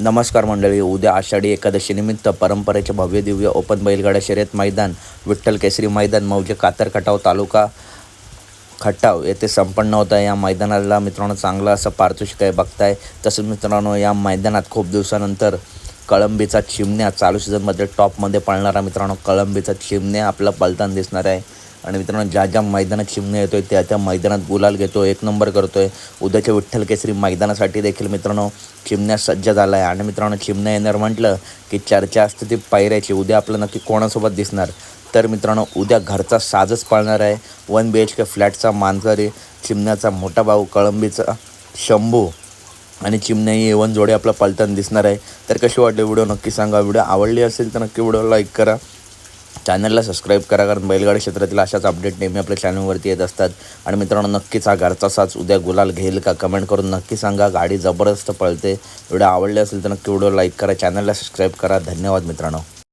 नमस्कार मंडळी उद्या आषाढी एकादशीनिमित्त परंपरेचे भव्य दिव्य ओपन बैलगाडा शर्यत मैदान विठ्ठल केसरी मैदान मौजे कातर खटाव तालुका खटाव येथे संपन्न होत आहे. या मैदानाला मित्रांनो चांगलं असं पारितोषिक आहे बघताय. तसंच मित्रांनो या मैदानात खूप दिवसानंतर कळंबीचा चिमण्या चालू सीझनमध्ये टॉपमध्ये पळणारा मित्रांनो कळंबीचा चिमण्या आपला पलताना दिसणार आहे. आणि मित्रांनो ज्या ज्या मैदानात चिमण्या येतोय त्या त्या मैदानात गुलाल घेतो एक नंबर करतोय. उद्याच्या विठ्ठल केसरी मैदानासाठी देखील मित्रांनो चिमण्या सज्ज झाला आहे आणि मित्रांनो चिमण्या येणार म्हटलं की चर्चा असते ती पायऱ्याची. उद्या आपलं नक्की कोणासोबत दिसणार? तर मित्रांनो उद्या घरचा साजच पाळणार आहे. वन बी एच के फ्लॅटचा मानकरी चिमण्याचा मोठा भाऊ कळंबीचा शंभू आणि चिमण्याही एवन जोडे आपला पलटण दिसणार आहे. तर कशी वाटली व्हिडिओ? नक्की सांगा. व्हिडिओ आवडली असेल तर नक्की व्हिडिओ लाईक करा. चॅनलला सबस्क्राईब करा कारण बैलगाडी क्षेत्रातील अशाच अपडेट नेहमी आपल्या चॅनलवरती येत असतात. आणि मित्रांनो नक्कीच हा घरचा साच उद्या गुलाल घेईल का? कमेंट करून नक्की सांगा. गाडी जबरदस्त पळते. व्हिडिओ आवडले असेल तर नक्की व्हिडिओ लाईक करा. चॅनलला सबस्क्राईब करा. धन्यवाद मित्रांनो.